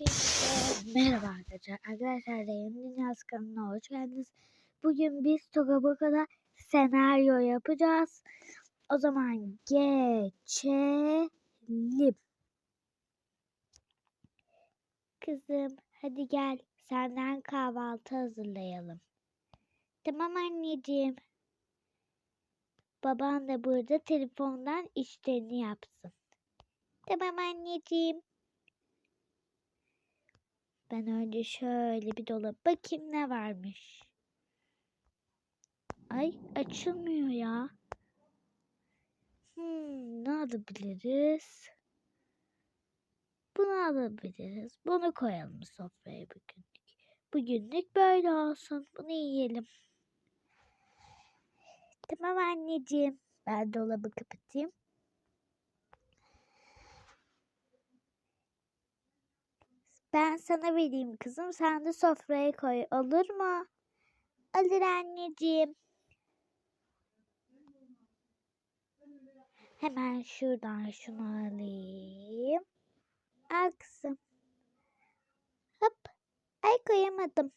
Merhaba arkadaşlar. Arkadaşlar Reyhan Dünyası kanalına hoş geldiniz. Bugün biz Toga kadar senaryo yapacağız. O zaman geçelim. Kızım hadi gel senden kahvaltı hazırlayalım. Tamam anneciğim. Baban da burada telefondan işlerini yapsın. Tamam anneciğim. Ben önce şöyle bir dolap bakayım ne varmış. Ay açılmıyor ya. Hmm, ne alabiliriz? Bunu alabiliriz. Bunu koyalım sofraya bugünlük. Bugünlük böyle olsun. Bunu yiyelim. Tamam anneciğim. Ben dolabı kapatayım. Ben sana vereyim kızım. Sen de sofraya koy. Olur mu? Olur anneciğim. Hemen şuradan şunu alayım. Al kızım. Hop. Ay koyamadım.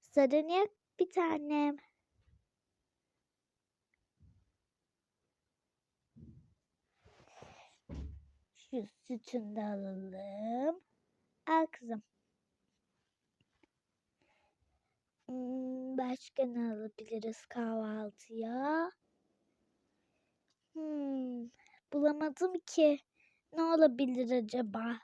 Sorun yok bir tanem. Şu sütünü alalım. Al kızım. Hmm, başka ne alabiliriz kahvaltıya? Hmm, bulamadım ki. Ne olabilir acaba?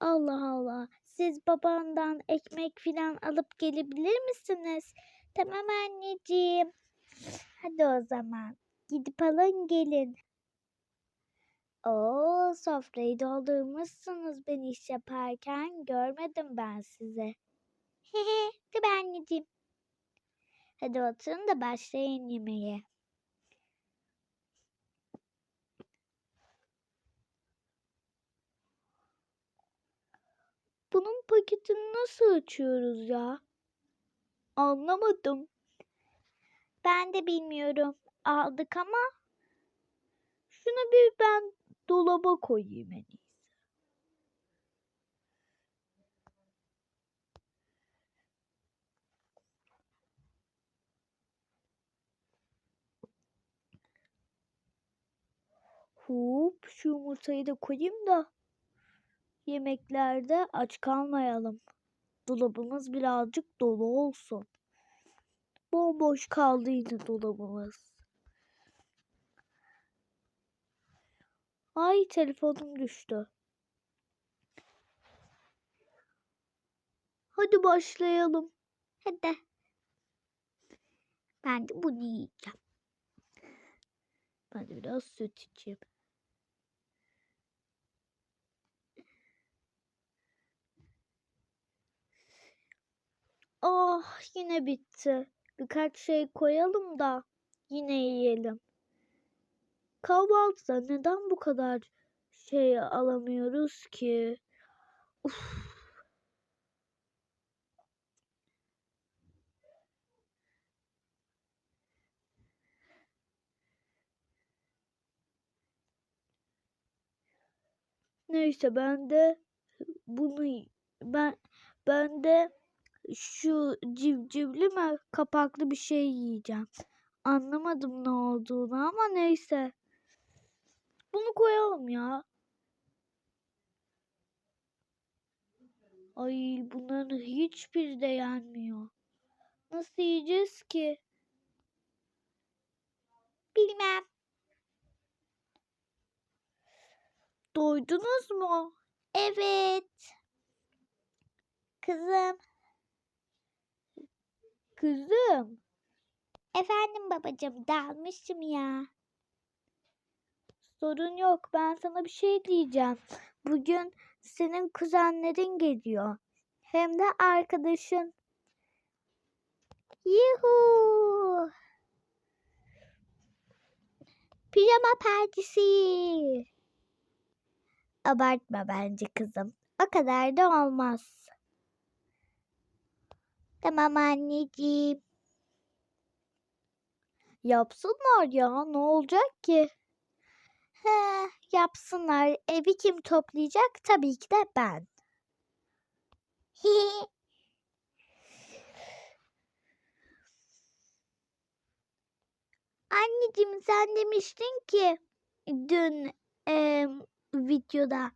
Allah Allah. Siz babandan ekmek filan alıp gelebilir misiniz? Tamam anneciğim. Hadi o zaman. Gidip alın gelin. Oo, sofrayı doldurmuşsunuz ben iş yaparken. Görmedim ben sizi. Hehe, tabii anneciğim. Hadi oturun da başlayın yemeğe. Bunun paketini nasıl açıyoruz ya? Anlamadım. Ben de bilmiyorum. Aldık ama şunu bir ben dolaba koyayım en iyisi. Hop şu yumurtayı da koyayım da yemeklerde aç kalmayalım. Dolabımız birazcık dolu olsun. Bomboş kaldı yine dolabımız. Ay telefonum düştü. Hadi başlayalım. Hadi. Ben de bunu yiyeceğim. Ben de biraz süt içeyim. Ah yine bitti. Birkaç şey koyalım da yine yiyelim. Kahvaltıda neden bu kadar şey alamıyoruz ki? Uf. Neyse ben de bunu ben ben de şu civcivli mi kapaklı bir şey yiyeceğim. Anlamadım ne olduğunu ama neyse. Bunu koyalım ya. Ay bunların hiçbiri de yenmiyor. Nasıl yiyeceğiz ki? Bilmem. Doydunuz mu? Evet. Kızım. Kızım. Efendim babacığım dalmışım ya. Sorun yok ben sana bir şey diyeceğim. Bugün senin kuzenlerin geliyor. Hem de arkadaşın. Yuhu. Pijama partisi. Abartma bence kızım. O kadar da olmaz. Tamam anneciğim. Yapsınlar ya ne olacak ki? He, yap yapsınlar. Evi kim toplayacak? Tabii ki de ben. Anneciğim sen demiştin ki dün em, videoda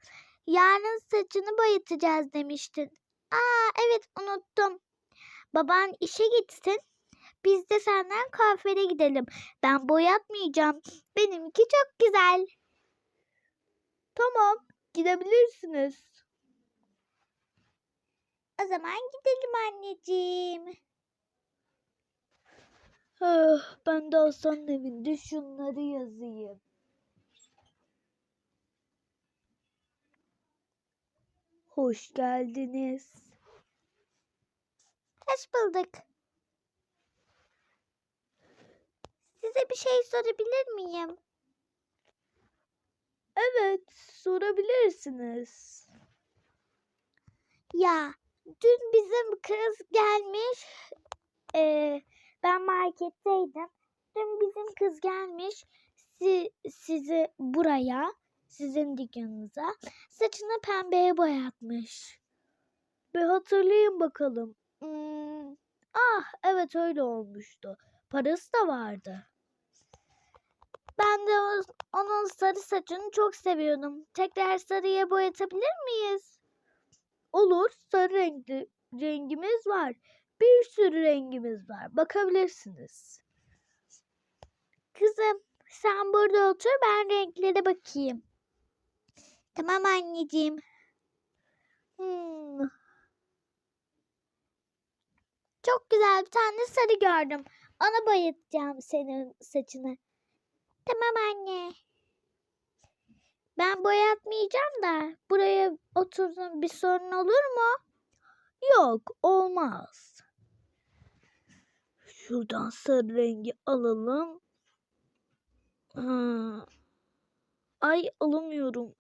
yarın saçını boyatacağız demiştin. Aa evet unuttum. Baban işe gitsin. Biz de senden kuaföre gidelim. Ben boyatmayacağım. Benimki çok güzel. Tamam, gidebilirsiniz. O zaman gidelim anneciğim. Ah, ben de Hasan'ın evinde şunları yazayım. Hoş geldiniz. Hoş bulduk. Size bir şey sorabilir miyim? Evet, sorabilirsiniz. Ya, dün bizim kız gelmiş. Ee, ben marketteydim. Dün bizim kız gelmiş. Si, sizi buraya, sizin dükkanınıza saçını pembeye boyatmış. Bir hatırlayın bakalım. Hmm, ah, evet öyle olmuştu. Parası da vardı. Ben de onun sarı saçını çok seviyordum. Tekrar sarıya boyatabilir miyiz? Olur, sarı renkli rengimiz var. Bir sürü rengimiz var. Bakabilirsiniz. Kızım, sen burada otur, ben renklere bakayım. Tamam anneciğim. Hmm. Çok güzel bir tane sarı gördüm. Ona boyatacağım senin saçını. Tamam anne. Ben boyatmayacağım da buraya oturdum bir sorun olur mu? Yok olmaz. Şuradan sarı rengi alalım. Ha. Ay alamıyorum.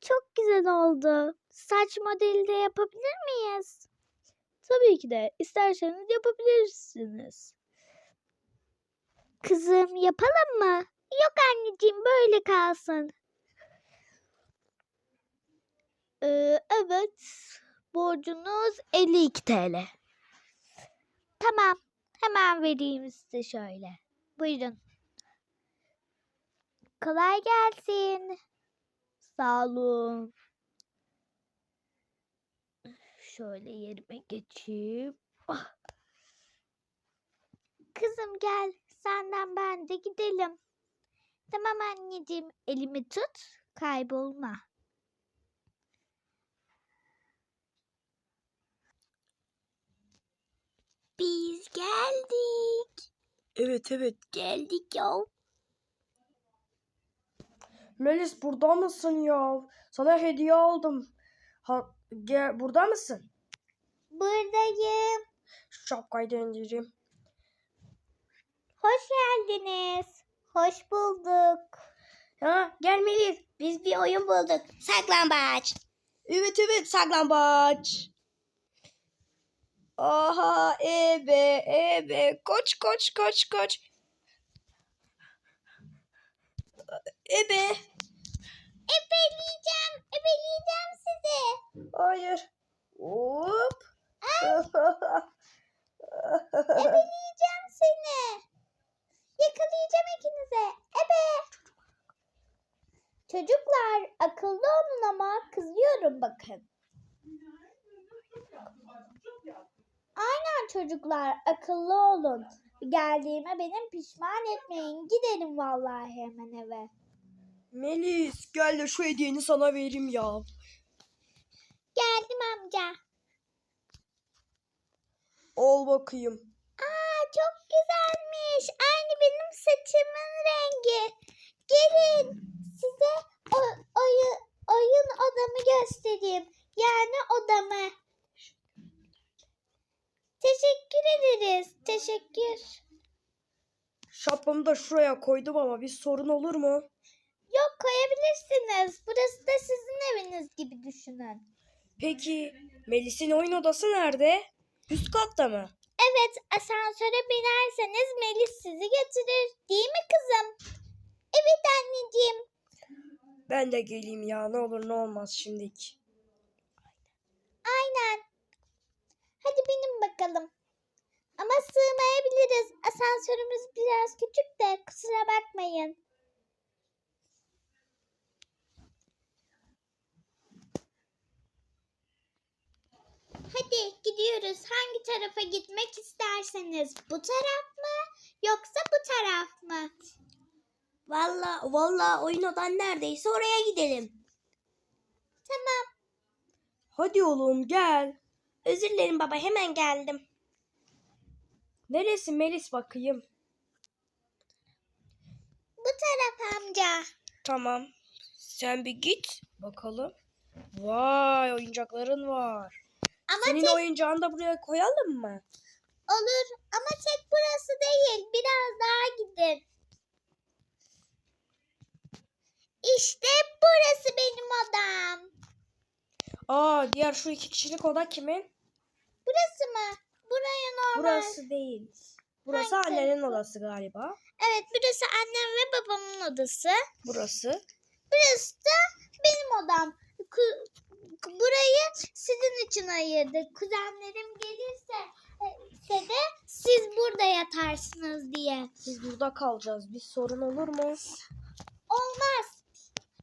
Çok güzel oldu. Saç modeli de yapabilir miyiz? Tabii ki de. İsterseniz yapabilirsiniz. Kızım yapalım mı? Yok anneciğim böyle kalsın. Ee, evet. Borcunuz 52 TL. Tamam. Hemen vereyim size şöyle. Buyurun. Kolay gelsin. Sağ olun. Şöyle yerime geçeyim. Ah. Kızım gel. Senden ben de gidelim. Tamam anneciğim. Elimi tut. Kaybolma. Biz geldik. Evet evet. Geldik ya. Melis burada mısın ya? Sana hediye aldım. Ha, gel, burada mısın? Buradayım. Şapkayı da indireyim. Hoş geldiniz. Hoş bulduk. Ha, gel Melis. Biz bir oyun bulduk. Saklambaç. Evet evet saklambaç. Aha ebe ebe koç koç koç koç. Ebe. Ebeleyeceğim. Ebeleyeceğim sizi. Hayır. Hop. Ebeleyeceğim seni. Yakalayacağım ikinize. Ebe. Çocuklar akıllı olun ama kızıyorum bakın. Aynen çocuklar akıllı olun. Geldiğime benim pişman etmeyin. Gidelim vallahi hemen eve. Melis gel de şu hediyeni sana vereyim ya. Geldim amca. Al bakayım. Aa çok güzelmiş. Aynı benim saçımın rengi. Gelin size o, oyu, oyun odamı göstereyim. Yani odamı. Teşekkür ederiz. Teşekkür. Şapkamı da şuraya koydum ama bir sorun olur mu? Yok koyabilirsiniz. Burası da sizin eviniz gibi düşünün. Peki Melis'in oyun odası nerede? Üst katta mı? Evet asansöre binerseniz Melis sizi getirir. Değil mi kızım? Evet anneciğim. Ben de geleyim ya ne olur ne olmaz şimdilik. Aynen. Hadi binin bakalım. Ama sığmayabiliriz. Asansörümüz biraz küçük de kusura bakmayın. Hadi gidiyoruz. Hangi tarafa gitmek isterseniz. Bu taraf mı yoksa bu taraf mı? Valla valla oyun odan neredeyse oraya gidelim. Tamam. Hadi oğlum gel. Özür dilerim baba hemen geldim. Neresi Melis bakayım. Bu taraf amca. Tamam. Sen bir git bakalım. Vay oyuncakların var. Ama Senin tek oyuncağını da buraya koyalım mı? olur ama tek burası değil. Biraz daha gidin. İşte burası benim odam. Aa diğer şu iki kişilik oda kimin? Burası mı? Buraya normal. Burası değil. Burası Hangisi? annenin odası galiba. Evet burası annem ve babamın odası. Burası. Burası da benim odam. Burayı sizin için ayırdık. Kuzenlerim gelirse e, de siz burada yatarsınız diye. Biz burada kalacağız. Bir sorun olur mu? Olmaz.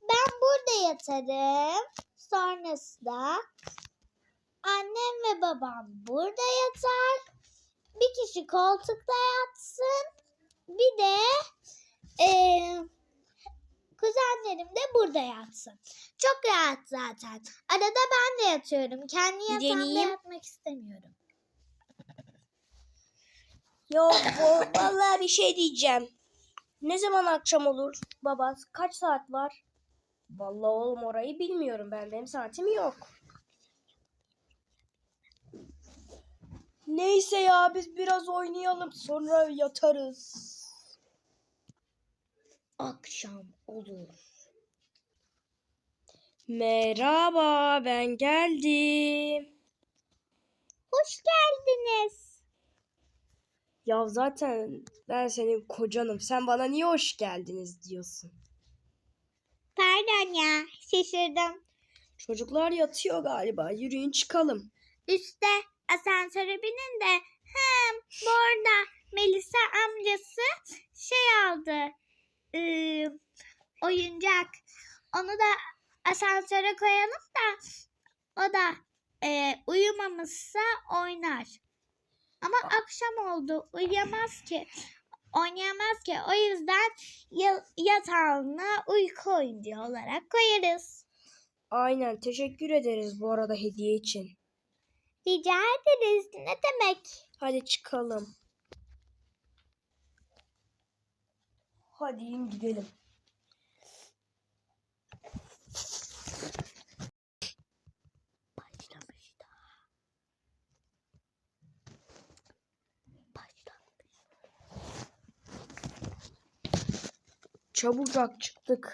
Ben burada yatarım. Sonrasında annem ve babam burada yatar. Bir kişi koltukta yatsın. Bir de eee kuzenlerim de burada yatsın. Çok rahat zaten. Arada ben de yatıyorum. Kendi yatağımda yatmak istemiyorum. Yok bu vallahi bir şey diyeceğim. Ne zaman akşam olur baba? Kaç saat var? Vallahi oğlum orayı bilmiyorum ben. Benim saatim yok. Neyse ya biz biraz oynayalım sonra yatarız. Akşam olur. Merhaba ben geldim. Hoş geldiniz. Ya zaten ben senin kocanım. Sen bana niye hoş geldiniz diyorsun. Pardon ya. Şaşırdım. Çocuklar yatıyor galiba. Yürüyün çıkalım. Üste asansöre binin de hem bu arada Melisa amcası şey aldı oyuncak onu da asansöre koyalım da o da e, uyumamışsa oynar ama akşam oldu uyuyamaz ki oynayamaz ki o yüzden ya- yatağına uyku oyuncağı olarak koyarız. Aynen. Teşekkür ederiz bu arada hediye için. Rica ederiz ne demek? Hadi çıkalım. Hadi gidelim. Çabucak çıktık.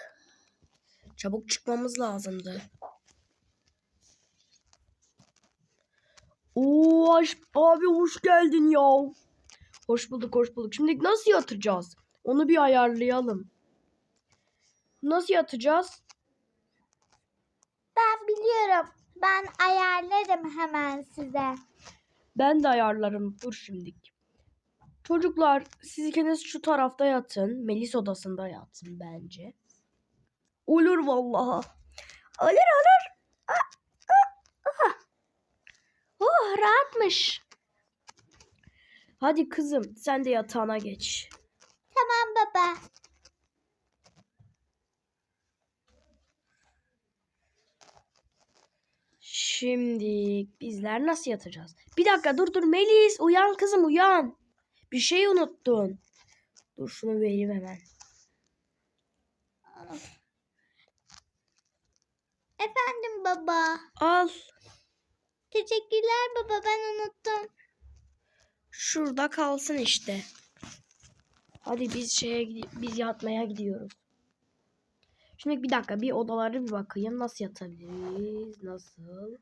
Çabuk çıkmamız lazımdı. Oo abi hoş geldin ya. Hoş bulduk hoş bulduk. Şimdi nasıl yatacağız? Onu bir ayarlayalım. Nasıl yatacağız? Biliyorum. Ben ayarlarım hemen size. Ben de ayarlarım. Dur şimdilik. Çocuklar siz ikiniz şu tarafta yatın. Melis odasında yatsın bence. Olur vallahi. Olur olur. Ah, ah, ah. Oh rahatmış. Hadi kızım sen de yatağına geç. Tamam baba. Şimdi bizler nasıl yatacağız? Bir dakika dur dur Melis uyan kızım uyan. Bir şey unuttun. Dur şunu vereyim hemen. Efendim baba. Al. Teşekkürler baba ben unuttum. Şurada kalsın işte. Hadi biz şeye biz yatmaya gidiyoruz. Şimdi bir dakika bir odaları bir bakayım nasıl yatabiliriz nasıl.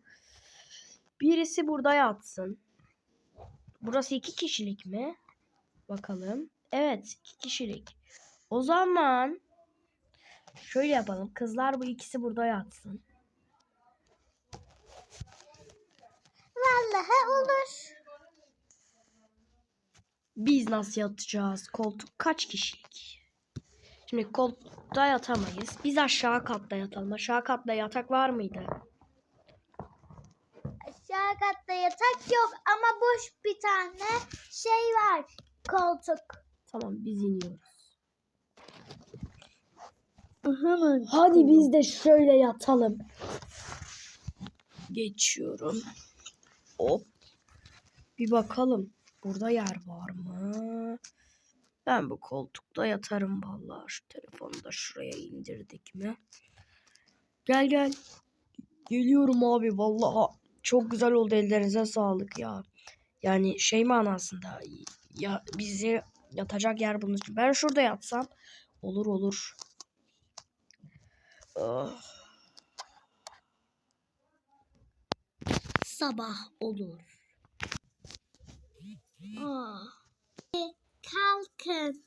Birisi burada yatsın. Burası iki kişilik mi? Bakalım. Evet iki kişilik. O zaman şöyle yapalım. Kızlar bu ikisi burada yatsın. Vallahi olur. Biz nasıl yatacağız? Koltuk kaç kişilik? Şimdi koltukta yatamayız. Biz aşağı katta yatalım. Aşağı katta yatak var mıydı? Aşağı katta yatak yok ama boş bir tane şey var. Koltuk. Tamam biz iniyoruz. Hemen. Hadi biz de şöyle yatalım. Geçiyorum. Hop. Bir bakalım. Burada yer var mı? Ben bu koltukta yatarım vallahi. Şu telefonu da şuraya indirdik mi? Gel gel. Geliyorum abi vallahi. Çok güzel oldu ellerinize sağlık ya. Yani şey manasında ya bizi yatacak yer bulmuş. Ben şurada yatsam olur olur. Ah. Sabah olur. Ah. Kalkın.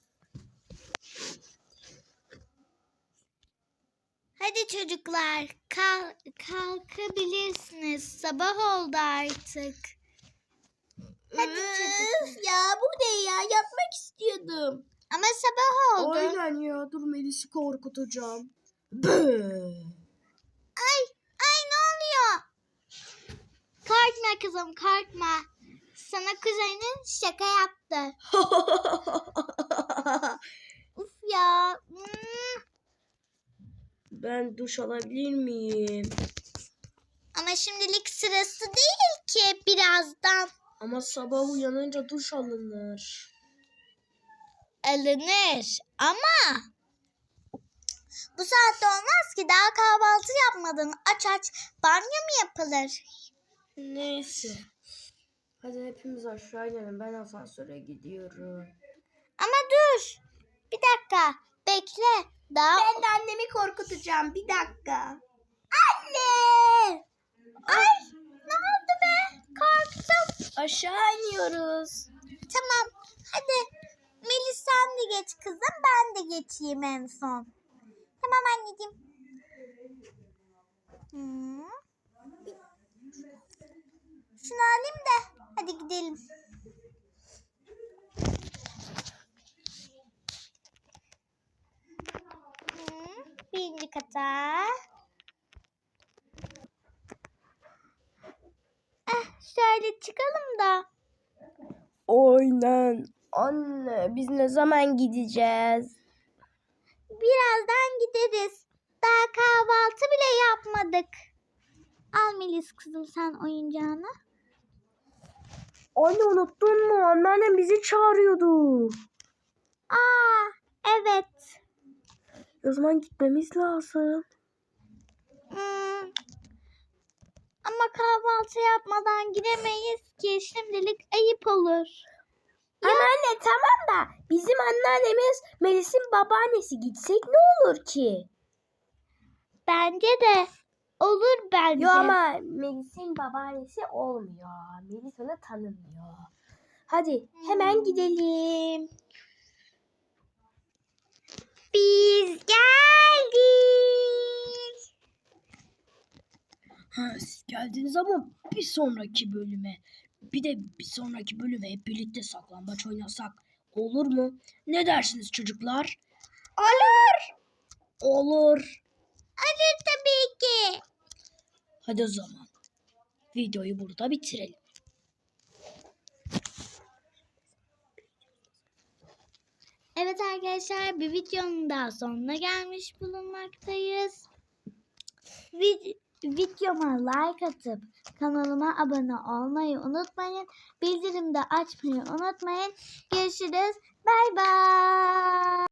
Hadi çocuklar kalk kalkabilirsiniz. Sabah oldu artık. Hadi çocuklar. ya bu ne ya? Yapmak istiyordum. Ama sabah oldu. Aynen ya. Dur Melis'i korkutacağım. Ay, ay ne oluyor? Korkma kızım korkma. Sana kuzenin şaka yaptı. Uf ya. Hmm. ben duş alabilir miyim? Ama şimdilik sırası değil ki birazdan Ama sabah uyanınca duş alınır. alınır. Ama bu saatte olmaz ki daha kahvaltı yapmadın. Aç aç banyo mu yapılır? Neyse. Hadi hepimiz aşağı inelim. Ben asansöre gidiyorum. Ama dur. Bir dakika. Bekle. Daha Ben de annemi korkutacağım. Bir dakika. Anne! Ay ne oldu be? Korktum. Aşağı iniyoruz. Tamam hadi Melis sen de geç kızım ben de geçeyim en son. Tamam anneciğim. Hmm. Şunu alayım da hadi gidelim. Birinci kata. Eh, şöyle çıkalım da. Aynen. Anne biz ne zaman gideceğiz? Birazdan gideriz. Daha kahvaltı bile yapmadık. Al Melis kızım sen oyuncağını. Anne unuttun mu? Anneannem bizi çağırıyordu. Aa evet. O zaman gitmemiz lazım. Hmm. Ama kahvaltı yapmadan gidemeyiz ki şimdilik ayıp olur. Ama anne tamam da bizim anneannemiz Melis'in babaannesi gitsek ne olur ki? Bence de olur bence. Yo ama Melis'in babaannesi olmuyor. Melis onu tanımıyor. Hadi hemen gidelim. Biz geldik. Ha, siz geldiniz ama bir sonraki bölüme bir de bir sonraki bölüme hep birlikte saklambaç oynasak olur mu? Ne dersiniz çocuklar? Olur. Olur. Olur tabii ki. Hadi o zaman videoyu burada bitirelim. Evet arkadaşlar bir videonun daha sonuna gelmiş bulunmaktayız. Vid- videoma like atıp kanalıma abone olmayı unutmayın. Bildirim açmayı unutmayın. Görüşürüz. Bay bay.